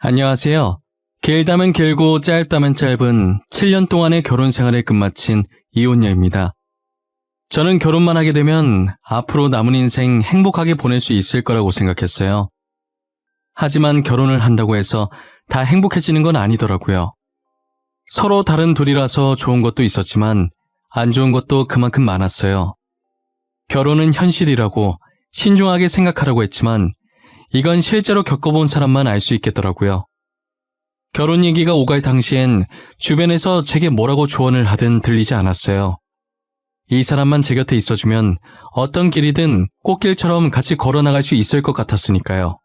안녕하세요. 길다면 길고 짧다면 짧은 7년 동안의 결혼 생활을 끝마친 이혼녀입니다. 저는 결혼만 하게 되면 앞으로 남은 인생 행복하게 보낼 수 있을 거라고 생각했어요. 하지만 결혼을 한다고 해서 다 행복해지는 건 아니더라고요. 서로 다른 둘이라서 좋은 것도 있었지만 안 좋은 것도 그만큼 많았어요. 결혼은 현실이라고 신중하게 생각하라고 했지만 이건 실제로 겪어본 사람만 알 수 있겠더라고요. 결혼 얘기가 오갈 당시엔 주변에서 제게 뭐라고 조언을 하든 들리지 않았어요. 이 사람만 제 곁에 있어주면 어떤 길이든 꽃길처럼 같이 걸어나갈 수 있을 것 같았으니까요.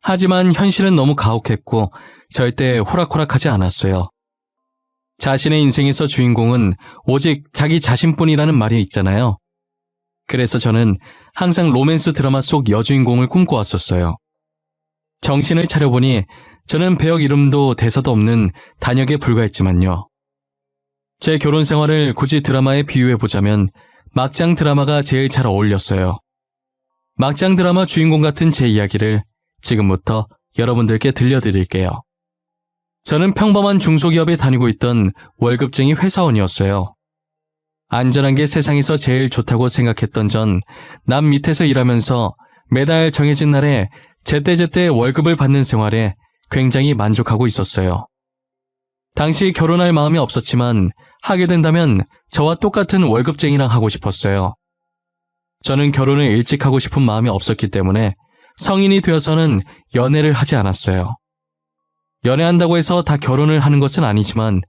하지만 현실은 너무 가혹했고 절대 호락호락하지 않았어요. 자신의 인생에서 주인공은 오직 자기 자신뿐이라는 말이 있잖아요. 그래서 저는 항상 로맨스 드라마 속 여주인공을 꿈꿔왔었어요. 정신을 차려보니 저는 배역 이름도 대사도 없는 단역에 불과했지만요. 제 결혼 생활을 굳이 드라마에 비유해보자면 막장 드라마가 제일 잘 어울렸어요. 막장 드라마 주인공 같은 제 이야기를 지금부터 여러분들께 들려드릴게요. 저는 평범한 중소기업에 다니고 있던 월급쟁이 회사원이었어요. 안전한 게 세상에서 제일 좋다고 생각했던 전 남 밑에서 일하면서 매달 정해진 날에 제때제때 월급을 받는 생활에 굉장히 만족하고 있었어요. 당시 결혼할 마음이 없었지만 하게 된다면 저와 똑같은 월급쟁이랑 하고 싶었어요. 저는 결혼을 일찍 하고 싶은 마음이 없었기 때문에 성인이 되어서는 연애를 하지 않았어요. 연애한다고 해서 다 결혼을 하는 것은 아니지만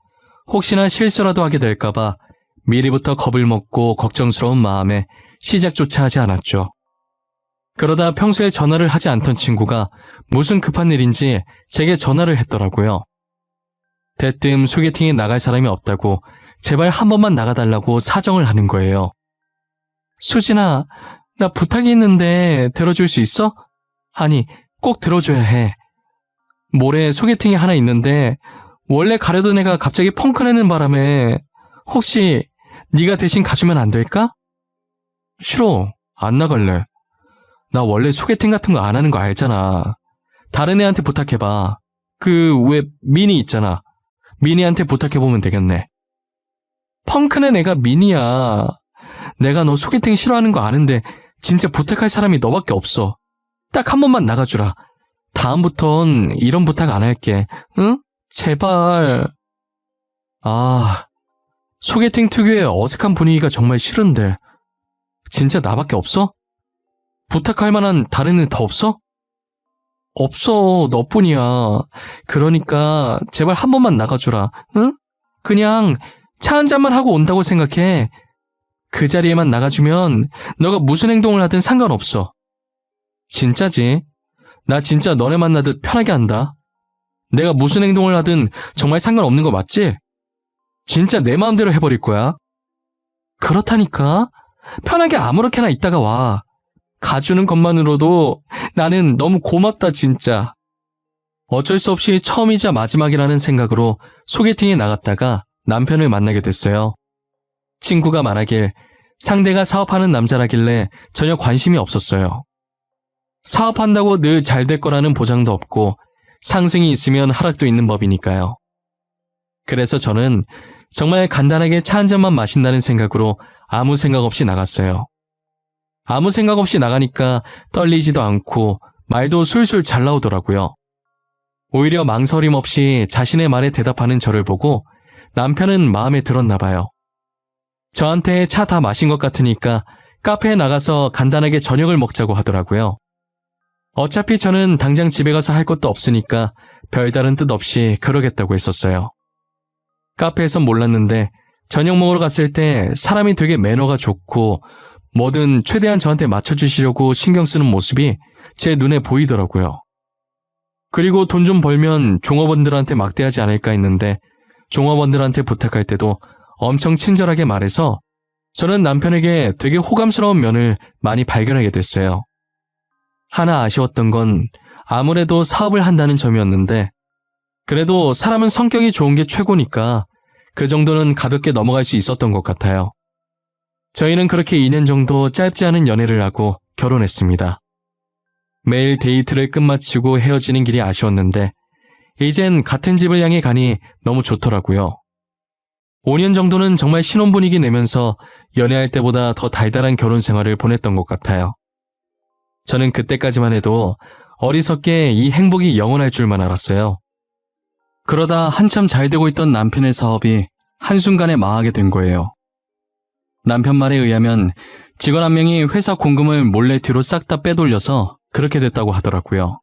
혹시나 실수라도 하게 될까봐 미리부터 겁을 먹고 걱정스러운 마음에 시작조차 하지 않았죠. 그러다 평소에 전화를 하지 않던 친구가 무슨 급한 일인지 제게 전화를 했더라고요. 대뜸 소개팅에 나갈 사람이 없다고 제발 한 번만 나가달라고 사정을 하는 거예요. 수진아, 나 부탁이 있는데 들어줄 수 있어? 아니, 꼭 들어줘야 해. 모레 소개팅이 하나 있는데 원래 가려던 애가 갑자기 펑크 내는 바람에 혹시 네가 대신 가주면 안 될까? 싫어. 안 나갈래. 나 원래 소개팅 같은 거 안 하는 거 알잖아. 다른 애한테 부탁해봐. 그 왜 미니 있잖아. 미니한테 부탁해보면 되겠네. 펑크는 애가 미니야. 내가 너 소개팅 싫어하는 거 아는데 진짜 부탁할 사람이 너밖에 없어. 딱 한 번만 나가주라. 다음부턴 이런 부탁 안 할게. 응? 제발. 아, 소개팅 특유의 어색한 분위기가 정말 싫은데. 진짜 나밖에 없어? 부탁할 만한 다른 애 더 없어? 없어, 너뿐이야. 그러니까 제발 한 번만 나가주라. 응? 그냥 차 한 잔만 하고 온다고 생각해. 그 자리에만 나가주면 너가 무슨 행동을 하든 상관없어. 진짜지? 나 진짜 너네 만나듯 편하게 한다. 내가 무슨 행동을 하든 정말 상관없는 거 맞지? 진짜 내 마음대로 해버릴 거야. 그렇다니까. 편하게 아무렇게나 있다가 와. 가주는 것만으로도 나는 너무 고맙다, 진짜. 어쩔 수 없이 처음이자 마지막이라는 생각으로 소개팅에 나갔다가 남편을 만나게 됐어요. 친구가 말하길 상대가 사업하는 남자라길래 전혀 관심이 없었어요. 사업한다고 늘 잘 될 거라는 보장도 없고 상승이 있으면 하락도 있는 법이니까요. 그래서 저는 정말 간단하게 차 한 잔만 마신다는 생각으로 아무 생각 없이 나갔어요. 아무 생각 없이 나가니까 떨리지도 않고 말도 술술 잘 나오더라고요. 오히려 망설임 없이 자신의 말에 대답하는 저를 보고 남편은 마음에 들었나 봐요. 저한테 차 다 마신 것 같으니까 카페에 나가서 간단하게 저녁을 먹자고 하더라고요. 어차피 저는 당장 집에 가서 할 것도 없으니까 별다른 뜻 없이 그러겠다고 했었어요. 카페에서 몰랐는데 저녁 먹으러 갔을 때 사람이 되게 매너가 좋고 뭐든 최대한 저한테 맞춰주시려고 신경 쓰는 모습이 제 눈에 보이더라고요. 그리고 돈 좀 벌면 종업원들한테 막대하지 않을까 했는데 종업원들한테 부탁할 때도 엄청 친절하게 말해서 저는 남편에게 되게 호감스러운 면을 많이 발견하게 됐어요. 하나 아쉬웠던 건 아무래도 사업을 한다는 점이었는데 그래도 사람은 성격이 좋은 게 최고니까 그 정도는 가볍게 넘어갈 수 있었던 것 같아요. 저희는 그렇게 2년 정도 짧지 않은 연애를 하고 결혼했습니다. 매일 데이트를 끝마치고 헤어지는 길이 아쉬웠는데 이젠 같은 집을 향해 가니 너무 좋더라고요. 5년 정도는 정말 신혼 분위기 내면서 연애할 때보다 더 달달한 결혼 생활을 보냈던 것 같아요. 저는 그때까지만 해도 어리석게 이 행복이 영원할 줄만 알았어요. 그러다 한참 잘 되고 있던 남편의 사업이 한순간에 망하게 된 거예요. 남편 말에 의하면 직원 한 명이 회사 공금을 몰래 뒤로 싹 다 빼돌려서 그렇게 됐다고 하더라고요.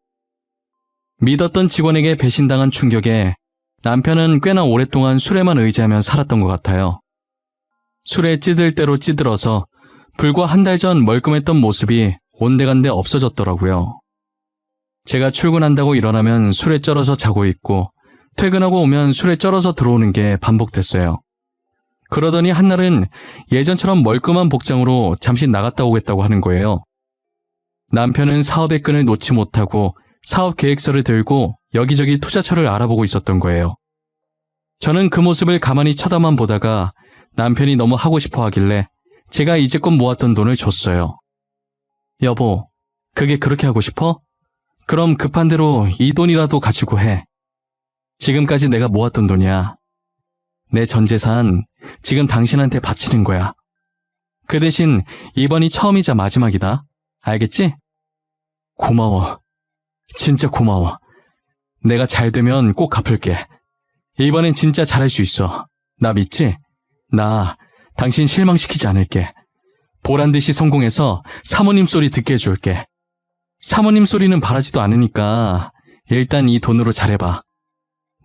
믿었던 직원에게 배신당한 충격에 남편은 꽤나 오랫동안 술에만 의지하며 살았던 것 같아요. 술에 찌들 대로 찌들어서 불과 한 달 전 멀끔했던 모습이 온데간데 없어졌더라고요. 제가 출근한다고 일어나면 술에 쩔어서 자고 있고 퇴근하고 오면 술에 쩔어서 들어오는 게 반복됐어요. 그러더니 한날은 예전처럼 멀끔한 복장으로 잠시 나갔다 오겠다고 하는 거예요. 남편은 사업의 끈을 놓지 못하고 사업 계획서를 들고 여기저기 투자처를 알아보고 있었던 거예요. 저는 그 모습을 가만히 쳐다만 보다가 남편이 너무 하고 싶어 하길래 제가 이제껏 모았던 돈을 줬어요. 여보, 그게 그렇게 하고 싶어? 그럼 급한 대로 이 돈이라도 가지고 해. 지금까지 내가 모았던 돈이야. 내 전 재산 지금 당신한테 바치는 거야. 그 대신 이번이 처음이자 마지막이다. 알겠지? 고마워. 진짜 고마워. 내가 잘 되면 꼭 갚을게. 이번엔 진짜 잘할 수 있어. 나 믿지? 나 당신 실망시키지 않을게. 보란 듯이 성공해서 사모님 소리 듣게 해줄게. 사모님 소리는 바라지도 않으니까 일단 이 돈으로 잘해봐.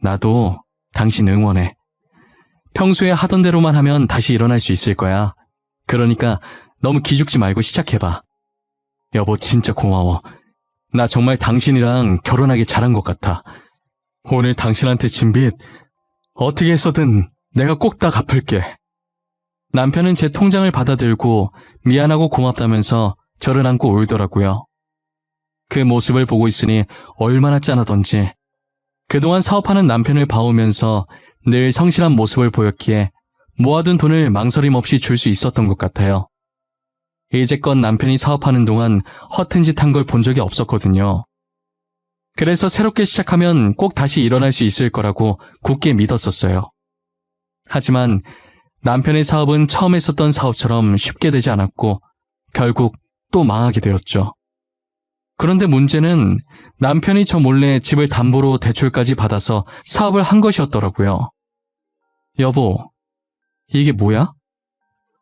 나도 당신 응원해. 평소에 하던 대로만 하면 다시 일어날 수 있을 거야. 그러니까 너무 기죽지 말고 시작해봐. 여보 진짜 고마워. 나 정말 당신이랑 결혼하기 잘한 것 같아. 오늘 당신한테 진빚 어떻게 해서든 내가 꼭 다 갚을게. 남편은 제 통장을 받아들고 미안하고 고맙다면서 저를 안고 울더라고요. 그 모습을 보고 있으니 얼마나 짠하던지 그동안 사업하는 남편을 봐오면서 늘 성실한 모습을 보였기에 모아둔 돈을 망설임 없이 줄 수 있었던 것 같아요. 이제껏 남편이 사업하는 동안 허튼 짓 한 걸 본 적이 없었거든요. 그래서 새롭게 시작하면 꼭 다시 일어날 수 있을 거라고 굳게 믿었었어요. 하지만 남편의 사업은 처음 했었던 사업처럼 쉽게 되지 않았고 결국 또 망하게 되었죠. 그런데 문제는 남편이 저 몰래 집을 담보로 대출까지 받아서 사업을 한 것이었더라고요. 여보, 이게 뭐야?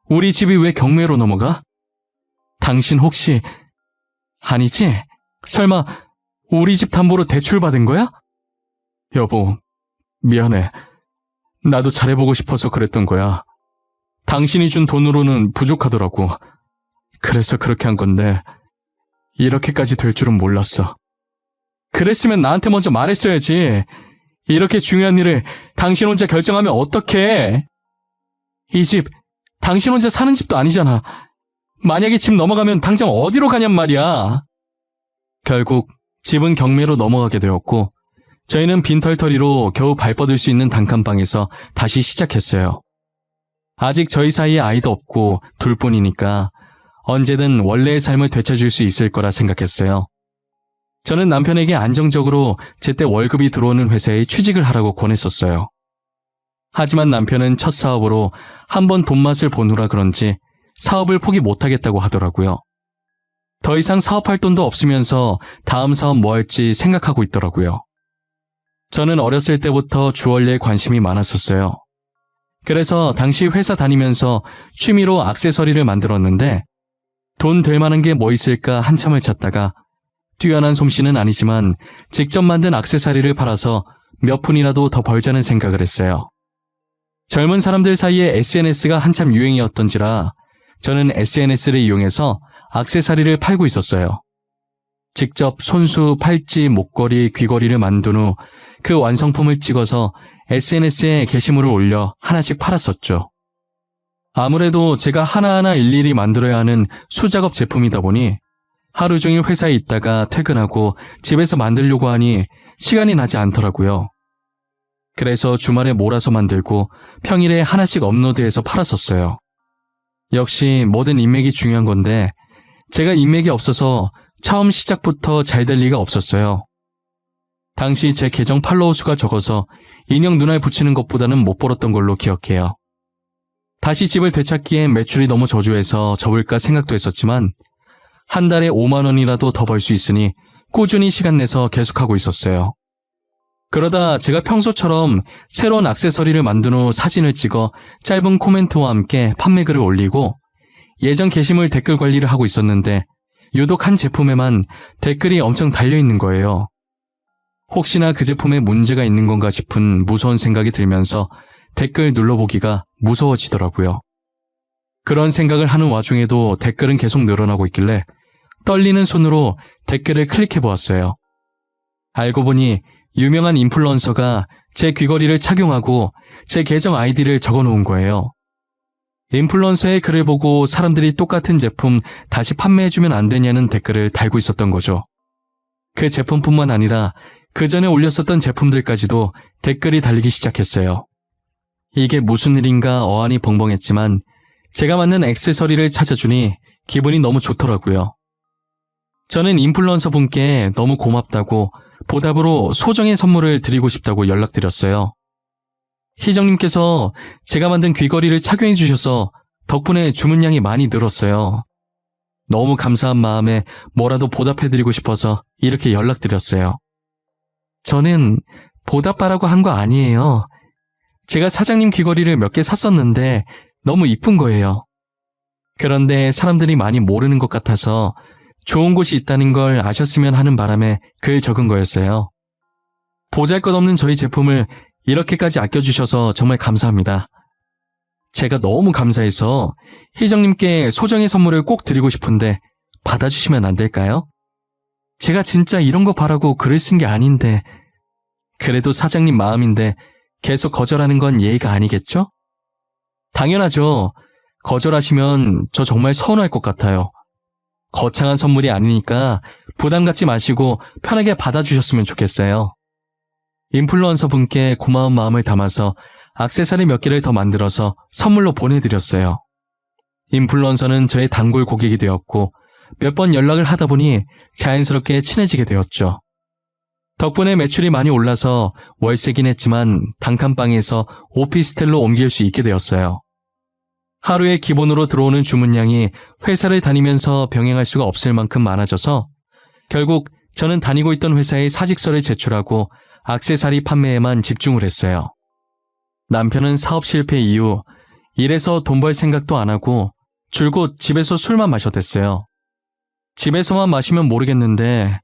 우리 집이 왜 경매로 넘어가? 당신 혹시 아니지? 설마 우리 집 담보로 대출 받은 거야? 여보, 미안해. 나도 잘해보고 싶어서 그랬던 거야. 당신이 준 돈으로는 부족하더라고. 그래서 그렇게 한 건데, 이렇게까지 될 줄은 몰랐어. 그랬으면 나한테 먼저 말했어야지. 이렇게 중요한 일을 당신 혼자 결정하면 어떡해? 이 집, 당신 혼자 사는 집도 아니잖아. 만약에 집 넘어가면 당장 어디로 가냔 말이야. 결국 집은 경매로 넘어가게 되었고 저희는 빈털터리로 겨우 발 뻗을 수 있는 단칸방에서 다시 시작했어요. 아직 저희 사이에 아이도 없고 둘뿐이니까 언제든 원래의 삶을 되찾을 수 있을 거라 생각했어요. 저는 남편에게 안정적으로 제때 월급이 들어오는 회사에 취직을 하라고 권했었어요. 하지만 남편은 첫 사업으로 한 번 돈 맛을 보느라 그런지 사업을 포기 못하겠다고 하더라고요. 더 이상 사업할 돈도 없으면서 다음 사업 뭐 할지 생각하고 있더라고요. 저는 어렸을 때부터 주얼리에 관심이 많았었어요. 그래서 당시 회사 다니면서 취미로 악세서리를 만들었는데 돈 될 만한 게 뭐 있을까 한참을 찾다가 뛰어난 솜씨는 아니지만 직접 만든 악세사리를 팔아서 몇 푼이라도 더 벌자는 생각을 했어요. 젊은 사람들 사이에 SNS가 한참 유행이었던지라 저는 SNS를 이용해서 악세사리를 팔고 있었어요. 직접 손수, 팔찌, 목걸이, 귀걸이를 만든 후 그 완성품을 찍어서 SNS에 게시물을 올려 하나씩 팔았었죠. 아무래도 제가 하나하나 일일이 만들어야 하는 수작업 제품이다 보니 하루 종일 회사에 있다가 퇴근하고 집에서 만들려고 하니 시간이 나지 않더라고요. 그래서 주말에 몰아서 만들고 평일에 하나씩 업로드해서 팔았었어요. 역시 뭐든 인맥이 중요한 건데 제가 인맥이 없어서 처음 시작부터 잘 될 리가 없었어요. 당시 제 계정 팔로워 수가 적어서 인형 눈알 붙이는 것보다는 못 벌었던 걸로 기억해요. 다시 집을 되찾기엔 매출이 너무 저조해서 접을까 생각도 했었지만 한 달에 5만 원이라도 더 벌 수 있으니 꾸준히 시간 내서 계속하고 있었어요. 그러다 제가 평소처럼 새로운 액세서리를 만든 후 사진을 찍어 짧은 코멘트와 함께 판매글을 올리고 예전 게시물 댓글 관리를 하고 있었는데 유독 한 제품에만 댓글이 엄청 달려있는 거예요. 혹시나 그 제품에 문제가 있는 건가 싶은 무서운 생각이 들면서 댓글 눌러보기가 무서워지더라고요. 그런 생각을 하는 와중에도 댓글은 계속 늘어나고 있길래 떨리는 손으로 댓글을 클릭해 보았어요. 알고 보니 유명한 인플루언서가 제 귀걸이를 착용하고 제 계정 아이디를 적어 놓은 거예요. 인플루언서의 글을 보고 사람들이 똑같은 제품 다시 판매해주면 안 되냐는 댓글을 달고 있었던 거죠. 그 제품뿐만 아니라 그 전에 올렸었던 제품들까지도 댓글이 달리기 시작했어요. 이게 무슨 일인가 어안이 벙벙했지만 제가 맞는 액세서리를 찾아주니 기분이 너무 좋더라고요. 저는 인플루언서 분께 너무 고맙다고 보답으로 소정의 선물을 드리고 싶다고 연락드렸어요. 희정님께서 제가 만든 귀걸이를 착용해 주셔서 덕분에 주문량이 많이 늘었어요. 너무 감사한 마음에 뭐라도 보답해드리고 싶어서 이렇게 연락드렸어요. 저는 보답하라고 한 거 아니에요. 제가 사장님 귀걸이를 몇 개 샀었는데 너무 이쁜 거예요. 그런데 사람들이 많이 모르는 것 같아서 좋은 곳이 있다는 걸 아셨으면 하는 바람에 글 적은 거였어요. 보잘 것 없는 저희 제품을 이렇게까지 아껴주셔서 정말 감사합니다. 제가 너무 감사해서 희정님께 소정의 선물을 꼭 드리고 싶은데 받아주시면 안 될까요? 제가 진짜 이런 거 바라고 글을 쓴 게 아닌데 그래도 사장님 마음인데 계속 거절하는 건 예의가 아니겠죠? 당연하죠. 거절하시면 저 정말 서운할 것 같아요. 거창한 선물이 아니니까 부담 갖지 마시고 편하게 받아주셨으면 좋겠어요. 인플루언서 분께 고마운 마음을 담아서 악세사리 몇 개를 더 만들어서 선물로 보내드렸어요. 인플루언서는 저의 단골 고객이 되었고 몇 번 연락을 하다 보니 자연스럽게 친해지게 되었죠. 덕분에 매출이 많이 올라서 월세긴 했지만 단칸방에서 오피스텔로 옮길 수 있게 되었어요. 하루에 기본으로 들어오는 주문량이 회사를 다니면서 병행할 수가 없을 만큼 많아져서 결국 저는 다니고 있던 회사에 사직서를 제출하고 악세사리 판매에만 집중을 했어요. 남편은 사업 실패 이후 일해서 돈 벌 생각도 안 하고 줄곧 집에서 술만 마셨댔어요. 집에서만 마시면 모르겠는데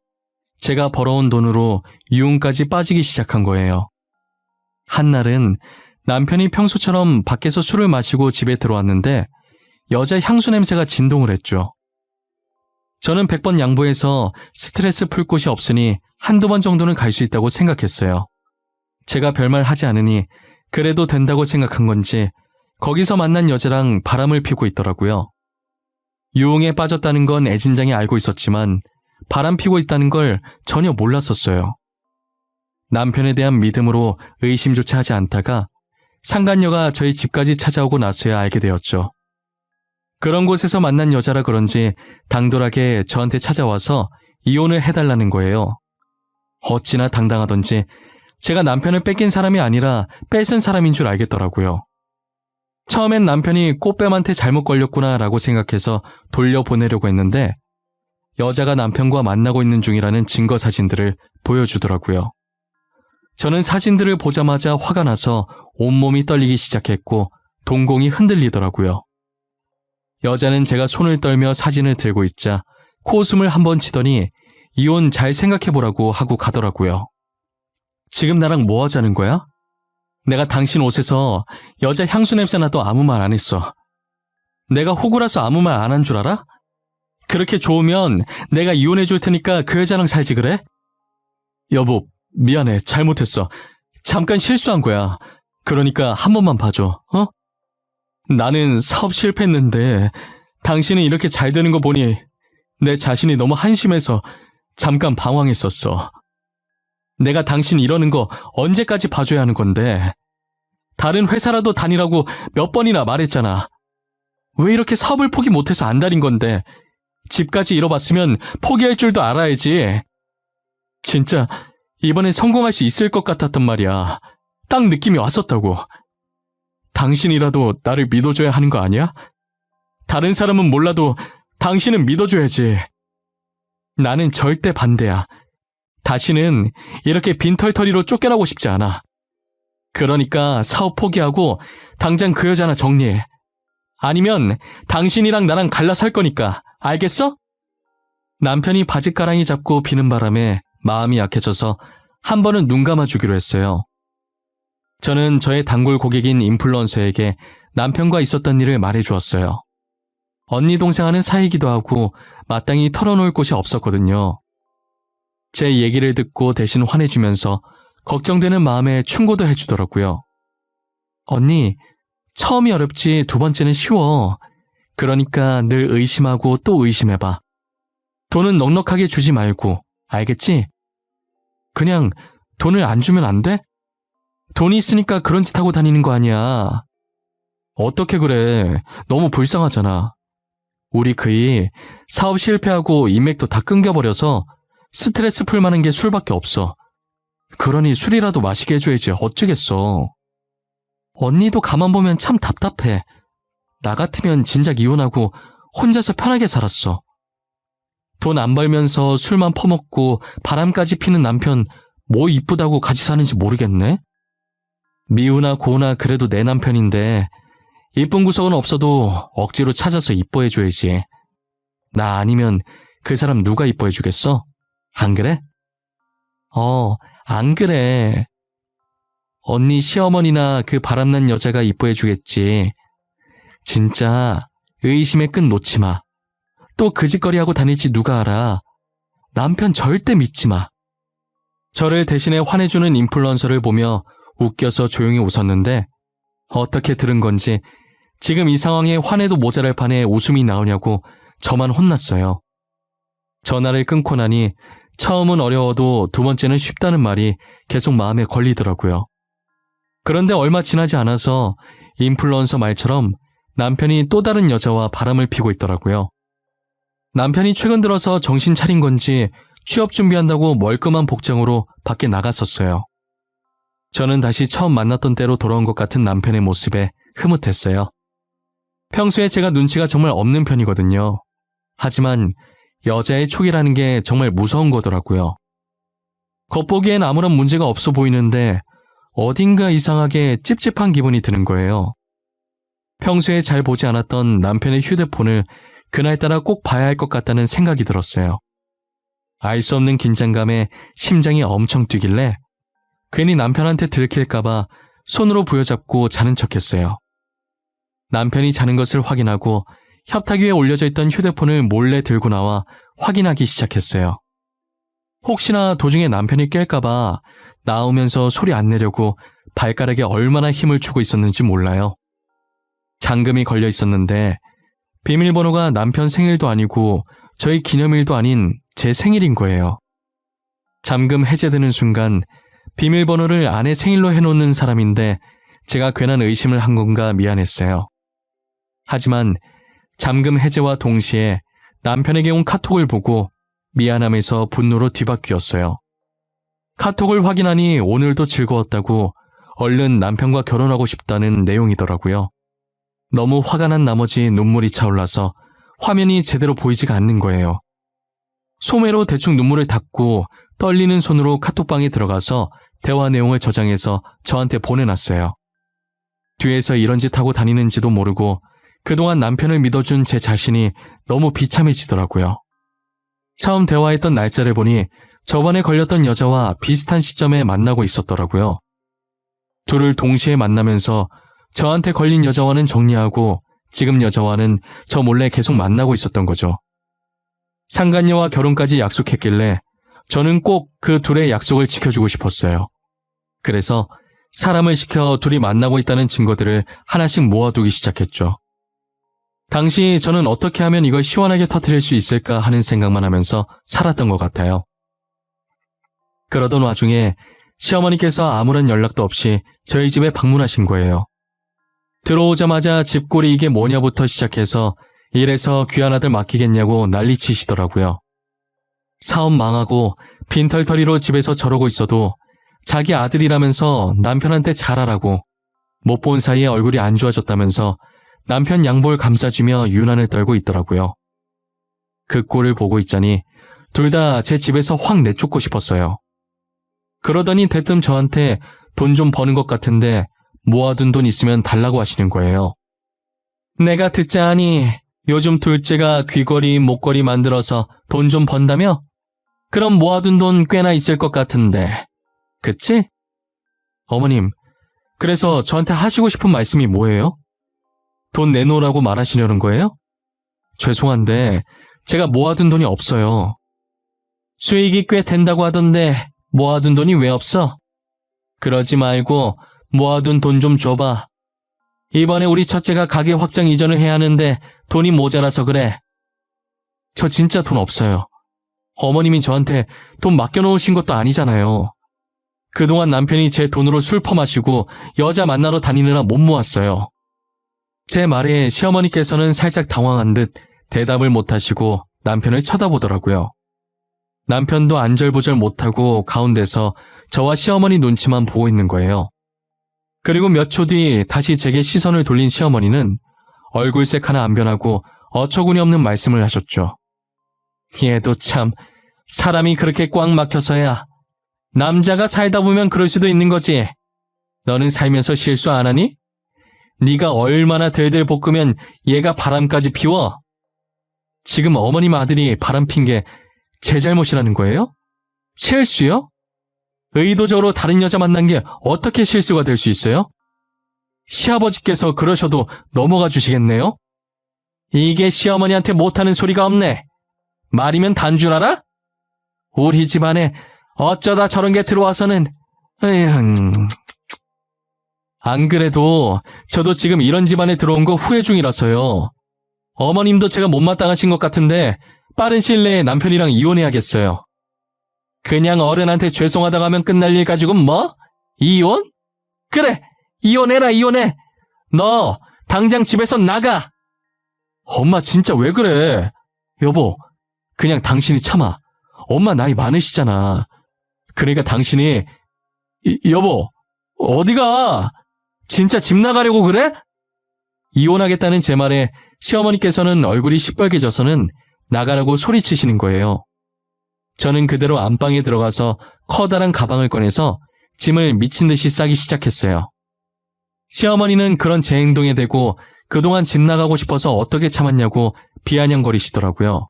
제가 벌어온 돈으로 유흥까지 빠지기 시작한 거예요. 한날은 남편이 평소처럼 밖에서 술을 마시고 집에 들어왔는데 여자 향수 냄새가 진동을 했죠. 저는 100번 양보해서 스트레스 풀 곳이 없으니 한두 번 정도는 갈 수 있다고 생각했어요. 제가 별말 하지 않으니 그래도 된다고 생각한 건지 거기서 만난 여자랑 바람을 피고 있더라고요. 유흥에 빠졌다는 건 애진장이 알고 있었지만 바람 피고 있다는 걸 전혀 몰랐었어요. 남편에 대한 믿음으로 의심조차 하지 않다가 상간녀가 저희 집까지 찾아오고 나서야 알게 되었죠. 그런 곳에서 만난 여자라 그런지 당돌하게 저한테 찾아와서 이혼을 해달라는 거예요. 어찌나 당당하던지 제가 남편을 뺏긴 사람이 아니라 뺏은 사람인 줄 알겠더라고요. 처음엔 남편이 꽃뱀한테 잘못 걸렸구나 라고 생각해서 돌려보내려고 했는데 여자가 남편과 만나고 있는 중이라는 증거 사진들을 보여주더라고요. 저는 사진들을 보자마자 화가 나서 온몸이 떨리기 시작했고 동공이 흔들리더라고요. 여자는 제가 손을 떨며 사진을 들고 있자 코웃음을 한 번 치더니 이혼 잘 생각해보라고 하고 가더라고요. 지금 나랑 뭐 하자는 거야? 내가 당신 옷에서 여자 향수 냄새 나도 아무 말 안 했어. 내가 호구라서 아무 말 안 한 줄 알아? 그렇게 좋으면 내가 이혼해 줄 테니까 그 여자랑 살지 그래? 여보, 미안해. 잘못했어. 잠깐 실수한 거야. 그러니까 한 번만 봐줘, 어? 나는 사업 실패했는데 당신은 이렇게 잘 되는 거 보니 내 자신이 너무 한심해서 잠깐 방황했었어. 내가 당신 이러는 거 언제까지 봐줘야 하는 건데. 다른 회사라도 다니라고 몇 번이나 말했잖아. 왜 이렇게 사업을 포기 못해서 안 다닌 건데. 집까지 잃어봤으면 포기할 줄도 알아야지. 진짜 이번엔 성공할 수 있을 것 같았단 말이야. 딱 느낌이 왔었다고. 당신이라도 나를 믿어줘야 하는 거 아니야? 다른 사람은 몰라도 당신은 믿어줘야지. 나는 절대 반대야. 다시는 이렇게 빈털터리로 쫓겨나고 싶지 않아. 그러니까 사업 포기하고 당장 그 여자나 정리해. 아니면 당신이랑 나랑 갈라 살 거니까. 알겠어? 남편이 바지가랑이 잡고 비는 바람에 마음이 약해져서 한 번은 눈 감아주기로 했어요. 저는 저의 단골 고객인 인플루언서에게 남편과 있었던 일을 말해주었어요. 언니 동생 하는 사이기도 하고 마땅히 털어놓을 곳이 없었거든요. 제 얘기를 듣고 대신 화내주면서 걱정되는 마음에 충고도 해주더라고요. 언니, 처음이 어렵지 두 번째는 쉬워. 그러니까 늘 의심하고 또 의심해봐. 돈은 넉넉하게 주지 말고, 알겠지? 그냥 돈을 안 주면 안 돼? 돈이 있으니까 그런 짓 하고 다니는 거 아니야. 어떻게 그래. 너무 불쌍하잖아. 우리 그이 사업 실패하고 인맥도 다 끊겨버려서 스트레스 풀 만한 게 술밖에 없어. 그러니 술이라도 마시게 해줘야지 어쩌겠어. 언니도 가만 보면 참 답답해. 나 같으면 진작 이혼하고 혼자서 편하게 살았어. 돈 안 벌면서 술만 퍼먹고 바람까지 피는 남편 뭐 이쁘다고 같이 사는지 모르겠네? 미우나 고우나 그래도 내 남편인데 이쁜 구석은 없어도 억지로 찾아서 이뻐해줘야지. 나 아니면 그 사람 누가 이뻐해주겠어? 안 그래? 어, 안 그래. 언니 시어머니나 그 바람난 여자가 이뻐해주겠지. 진짜 의심의 끈 놓지 마. 또 그 짓거리하고 다닐지 누가 알아. 남편 절대 믿지 마. 저를 대신에 화내주는 인플루언서를 보며 웃겨서 조용히 웃었는데 어떻게 들은 건지 지금 이 상황에 화내도 모자랄 판에 웃음이 나오냐고 저만 혼났어요. 전화를 끊고 나니 처음은 어려워도 두 번째는 쉽다는 말이 계속 마음에 걸리더라고요. 그런데 얼마 지나지 않아서 인플루언서 말처럼 남편이 또 다른 여자와 바람을 피고 있더라고요. 남편이 최근 들어서 정신 차린 건지 취업 준비한다고 멀끔한 복장으로 밖에 나갔었어요. 저는 다시 처음 만났던 때로 돌아온 것 같은 남편의 모습에 흐뭇했어요. 평소에 제가 눈치가 정말 없는 편이거든요. 하지만 여자의 촉이라는 게 정말 무서운 거더라고요. 겉보기엔 아무런 문제가 없어 보이는데 어딘가 이상하게 찝찝한 기분이 드는 거예요. 평소에 잘 보지 않았던 남편의 휴대폰을 그날따라 꼭 봐야 할 것 같다는 생각이 들었어요. 알 수 없는 긴장감에 심장이 엄청 뛰길래 괜히 남편한테 들킬까봐 손으로 부여잡고 자는 척 했어요. 남편이 자는 것을 확인하고 협탁 위에 올려져 있던 휴대폰을 몰래 들고 나와 확인하기 시작했어요. 혹시나 도중에 남편이 깰까봐 나오면서 소리 안 내려고 발가락에 얼마나 힘을 주고 있었는지 몰라요. 잠금이 걸려 있었는데 비밀번호가 남편 생일도 아니고 저희 기념일도 아닌 제 생일인 거예요. 잠금 해제되는 순간 비밀번호를 아내 생일로 해놓는 사람인데 제가 괜한 의심을 한 건가 미안했어요. 하지만 잠금 해제와 동시에 남편에게 온 카톡을 보고 미안함에서 분노로 뒤바뀌었어요. 카톡을 확인하니 오늘도 즐거웠다고 얼른 남편과 결혼하고 싶다는 내용이더라고요. 너무 화가 난 나머지 눈물이 차올라서 화면이 제대로 보이지가 않는 거예요. 소매로 대충 눈물을 닦고 떨리는 손으로 카톡방에 들어가서 대화 내용을 저장해서 저한테 보내놨어요. 뒤에서 이런 짓 하고 다니는지도 모르고 그동안 남편을 믿어준 제 자신이 너무 비참해지더라고요. 처음 대화했던 날짜를 보니 저번에 걸렸던 여자와 비슷한 시점에 만나고 있었더라고요. 둘을 동시에 만나면서 저한테 걸린 여자와는 정리하고 지금 여자와는 저 몰래 계속 만나고 있었던 거죠. 상간녀와 결혼까지 약속했길래 저는 꼭 그 둘의 약속을 지켜주고 싶었어요. 그래서 사람을 시켜 둘이 만나고 있다는 증거들을 하나씩 모아두기 시작했죠. 당시 저는 어떻게 하면 이걸 시원하게 터뜨릴 수 있을까 하는 생각만 하면서 살았던 것 같아요. 그러던 와중에 시어머니께서 아무런 연락도 없이 저희 집에 방문하신 거예요. 들어오자마자 집골이 이게 뭐냐부터 시작해서 이래서 귀한 아들 맡기겠냐고 난리치시더라고요. 사업 망하고 빈털터리로 집에서 저러고 있어도 자기 아들이라면서 남편한테 잘하라고 못 본 사이에 얼굴이 안 좋아졌다면서 남편 양볼 감싸주며 유난을 떨고 있더라고요. 그 꼴을 보고 있자니 둘 다 제 집에서 확 내쫓고 싶었어요. 그러더니 대뜸 저한테 돈 좀 버는 것 같은데 모아둔 돈 있으면 달라고 하시는 거예요. 내가 듣자 하니 요즘 둘째가 귀걸이, 목걸이 만들어서 돈 좀 번다며? 그럼 모아둔 돈 꽤나 있을 것 같은데. 그치? 어머님, 그래서 저한테 하시고 싶은 말씀이 뭐예요? 돈 내놓으라고 말하시려는 거예요? 죄송한데, 제가 모아둔 돈이 없어요. 수익이 꽤 된다고 하던데, 모아둔 돈이 왜 없어? 그러지 말고, 모아둔 돈 좀 줘봐. 이번에 우리 첫째가 가게 확장 이전을 해야 하는데, 돈이 모자라서 그래. 저 진짜 돈 없어요. 어머님이 저한테 돈 맡겨놓으신 것도 아니잖아요. 그동안 남편이 제 돈으로 술 퍼마시고 여자 만나러 다니느라 못 모았어요. 제 말에 시어머니께서는 살짝 당황한 듯 대답을 못하시고 남편을 쳐다보더라고요. 남편도 안절부절 못하고 가운데서 저와 시어머니 눈치만 보고 있는 거예요. 그리고 몇 초 뒤 다시 제게 시선을 돌린 시어머니는 얼굴색 하나 안 변하고 어처구니 없는 말씀을 하셨죠. 얘도 참 사람이 그렇게 꽉 막혀서야 남자가 살다 보면 그럴 수도 있는 거지. 너는 살면서 실수 안 하니? 네가 얼마나 들들 볶으면 얘가 바람까지 피워? 지금 어머님 아들이 바람 핀 게 제 잘못이라는 거예요? 실수요? 의도적으로 다른 여자 만난 게 어떻게 실수가 될 수 있어요? 시아버지께서 그러셔도 넘어가 주시겠네요? 이게 시어머니한테 못하는 소리가 없네. 말이면 단줄 알아? 우리 집안에 어쩌다 저런 게 들어와서는 에휴... 안 그래도 저도 지금 이런 집안에 들어온 거 후회 중이라서요. 어머님도 제가 못마땅하신 것 같은데 빠른 시일 내에 남편이랑 이혼해야겠어요. 그냥 어른한테 죄송하다고 하면 끝날 일 가지고 뭐? 이혼? 그래, 이혼해라 이혼해. 너 당장 집에서 나가. 엄마 진짜 왜 그래? 여보, 그냥 당신이 참아. 엄마 나이 많으시잖아. 그러니까 당신이 이- 여보 어디가? 진짜 집 나가려고 그래? 이혼하겠다는 제 말에 시어머니께서는 얼굴이 시뻘개져서는 나가라고 소리치시는 거예요. 저는 그대로 안방에 들어가서 커다란 가방을 꺼내서 짐을 미친 듯이 싸기 시작했어요. 시어머니는 그런 제 행동에 대고 그동안 집 나가고 싶어서 어떻게 참았냐고 비아냥거리시더라고요.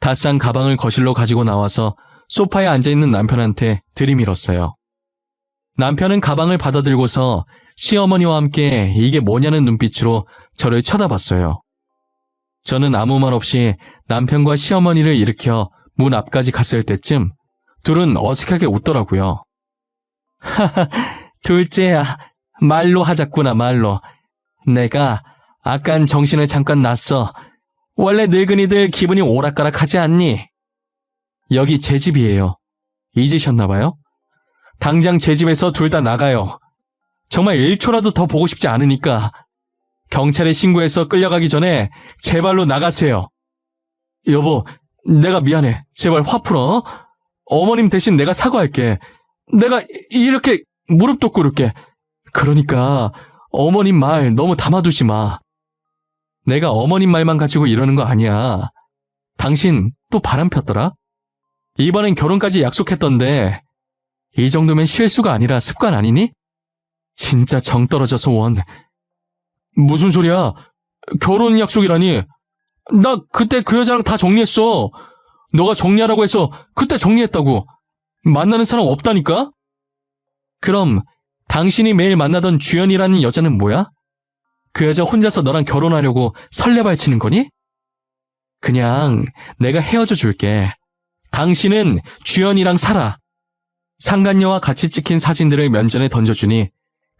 다 싼 가방을 거실로 가지고 나와서 소파에 앉아있는 남편한테 들이밀었어요. 남편은 가방을 받아들고서 시어머니와 함께 이게 뭐냐는 눈빛으로 저를 쳐다봤어요. 저는 아무 말 없이 남편과 시어머니를 일으켜 문 앞까지 갔을 때쯤 둘은 어색하게 웃더라고요. 하하, 둘째야, 말로 하자꾸나 말로. 내가 아깐 정신을 잠깐 놨어. 원래 늙은이들 기분이 오락가락하지 않니? 여기 제 집이에요. 잊으셨나봐요? 당장 제 집에서 둘 다 나가요. 정말 1초라도 더 보고 싶지 않으니까. 경찰에 신고해서 끌려가기 전에 제 발로 나가세요. 여보, 내가 미안해. 제발 화 풀어. 어머님 대신 내가 사과할게. 내가 이- 이렇게 무릎도 꿇을게. 그러니까 어머님 말 너무 담아두지 마. 내가 어머님 말만 가지고 이러는 거 아니야. 당신 또 바람 폈더라? 이번엔 결혼까지 약속했던데 이 정도면 실수가 아니라 습관 아니니? 진짜 정 떨어져서 원. 무슨 소리야? 결혼 약속이라니. 나 그때 그 여자랑 다 정리했어. 너가 정리하라고 해서 그때 정리했다고. 만나는 사람 없다니까? 그럼 당신이 매일 만나던 주연이라는 여자는 뭐야? 그 여자 혼자서 너랑 결혼하려고 설레발치는 거니? 그냥 내가 헤어져 줄게. 당신은 주연이랑 살아. 상간녀와 같이 찍힌 사진들을 면전에 던져주니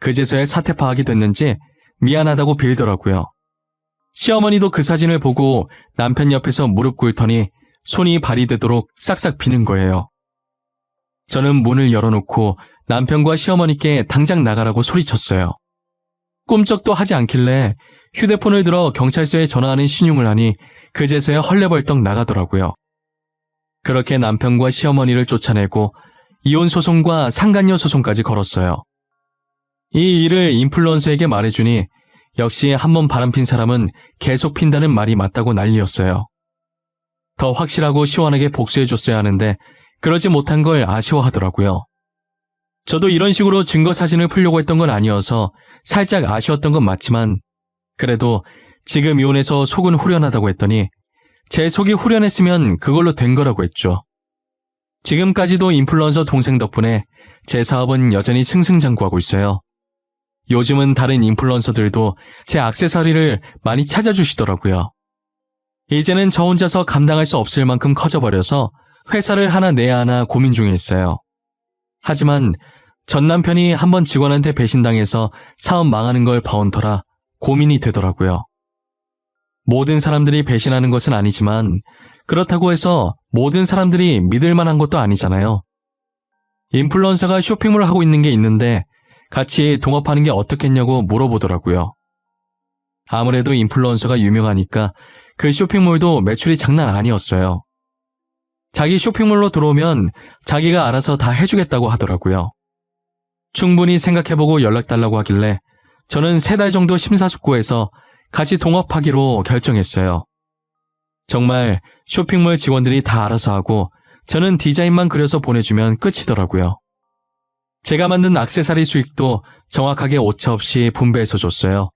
그제서야 사태 파악이 됐는지 미안하다고 빌더라고요. 시어머니도 그 사진을 보고 남편 옆에서 무릎 꿇더니 손이 발이 되도록 싹싹 비는 거예요. 저는 문을 열어놓고 남편과 시어머니께 당장 나가라고 소리쳤어요. 꿈쩍도 하지 않길래 휴대폰을 들어 경찰서에 전화하는 신용을 하니 그제서야 헐레벌떡 나가더라고요. 그렇게 남편과 시어머니를 쫓아내고 이혼 소송과 상간녀 소송까지 걸었어요. 이 일을 인플루언서에게 말해주니 역시 한 번 바람 핀 사람은 계속 핀다는 말이 맞다고 난리였어요. 더 확실하고 시원하게 복수해줬어야 하는데 그러지 못한 걸 아쉬워하더라고요. 저도 이런 식으로 증거 사진을 풀려고 했던 건 아니어서 살짝 아쉬웠던 건 맞지만 그래도 지금 이혼해서 속은 후련하다고 했더니 제 속이 후련했으면 그걸로 된 거라고 했죠. 지금까지도 인플루언서 동생 덕분에 제 사업은 여전히 승승장구하고 있어요. 요즘은 다른 인플루언서들도 제 액세서리를 많이 찾아주시더라고요. 이제는 저 혼자서 감당할 수 없을 만큼 커져버려서 회사를 하나 내야 하나 고민 중에 있어요. 하지만 전 남편이 한번 직원한테 배신당해서 사업 망하는 걸 봐온 터라 고민이 되더라고요. 모든 사람들이 배신하는 것은 아니지만 그렇다고 해서 모든 사람들이 믿을 만한 것도 아니잖아요. 인플루언서가 쇼핑몰을 하고 있는 게 있는데 같이 동업하는 게 어떻겠냐고 물어보더라고요. 아무래도 인플루언서가 유명하니까 그 쇼핑몰도 매출이 장난 아니었어요. 자기 쇼핑몰로 들어오면 자기가 알아서 다 해주겠다고 하더라고요. 충분히 생각해보고 연락달라고 하길래 저는 세 달 정도 심사숙고해서 같이 동업하기로 결정했어요. 정말 쇼핑몰 직원들이 다 알아서 하고 저는 디자인만 그려서 보내주면 끝이더라고요. 제가 만든 악세사리 수익도 정확하게 오차 없이 분배해서 줬어요.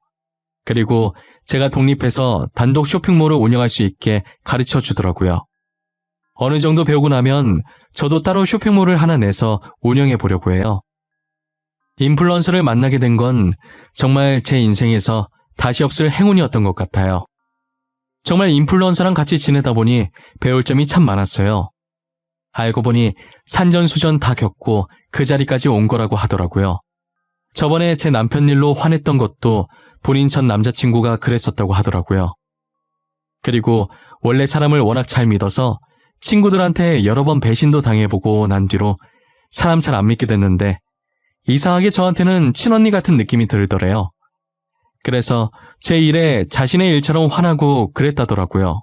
그리고 제가 독립해서 단독 쇼핑몰을 운영할 수 있게 가르쳐 주더라고요. 어느 정도 배우고 나면 저도 따로 쇼핑몰을 하나 내서 운영해 보려고 해요. 인플루언서를 만나게 된 건 정말 제 인생에서 다시 없을 행운이었던 것 같아요. 정말 인플루언서랑 같이 지내다 보니 배울 점이 참 많았어요. 알고 보니 산전수전 다 겪고 그 자리까지 온 거라고 하더라고요. 저번에 제 남편 일로 화냈던 것도 본인 전 남자친구가 그랬었다고 하더라고요. 그리고 원래 사람을 워낙 잘 믿어서 친구들한테 여러 번 배신도 당해보고 난 뒤로 사람 잘 안 믿게 됐는데 이상하게 저한테는 친언니 같은 느낌이 들더래요. 그래서 제 일에 자신의 일처럼 화나고 그랬다더라고요.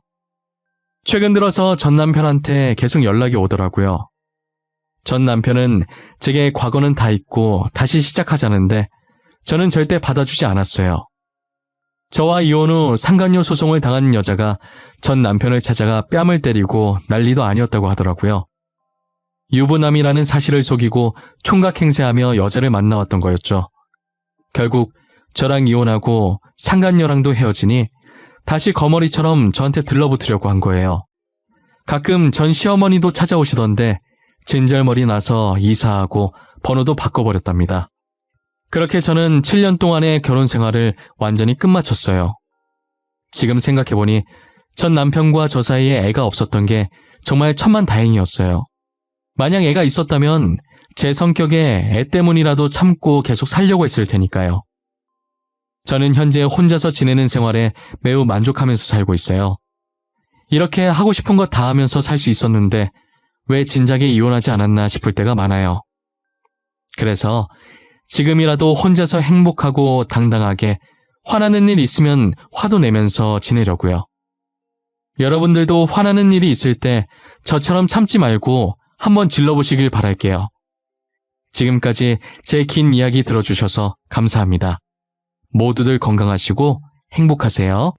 최근 들어서 전 남편한테 계속 연락이 오더라고요. 전 남편은 제게 과거는 다 잊고 다시 시작하자는데 저는 절대 받아주지 않았어요. 저와 이혼 후 상간녀 소송을 당한 여자가 전 남편을 찾아가 뺨을 때리고 난리도 아니었다고 하더라고요. 유부남이라는 사실을 속이고 총각 행세하며 여자를 만나왔던 거였죠. 결국 저랑 이혼하고 상간녀랑도 헤어지니 다시 거머리처럼 저한테 들러붙으려고 한 거예요. 가끔 전 시어머니도 찾아오시던데 진절머리 나서 이사하고 번호도 바꿔버렸답니다. 그렇게 저는 7년 동안의 결혼 생활을 완전히 끝마쳤어요. 지금 생각해보니 전 남편과 저 사이에 애가 없었던 게 정말 천만 다행이었어요. 만약 애가 있었다면 제 성격에 애 때문이라도 참고 계속 살려고 했을 테니까요. 저는 현재 혼자서 지내는 생활에 매우 만족하면서 살고 있어요. 이렇게 하고 싶은 거다 하면서 살 수 있었는데 왜 진작에 이혼하지 않았나 싶을 때가 많아요. 그래서 지금이라도 혼자서 행복하고 당당하게 화나는 일 있으면 화도 내면서 지내려고요. 여러분들도 화나는 일이 있을 때 저처럼 참지 말고 한번 질러보시길 바랄게요. 지금까지 제 긴 이야기 들어주셔서 감사합니다. 모두들 건강하시고 행복하세요.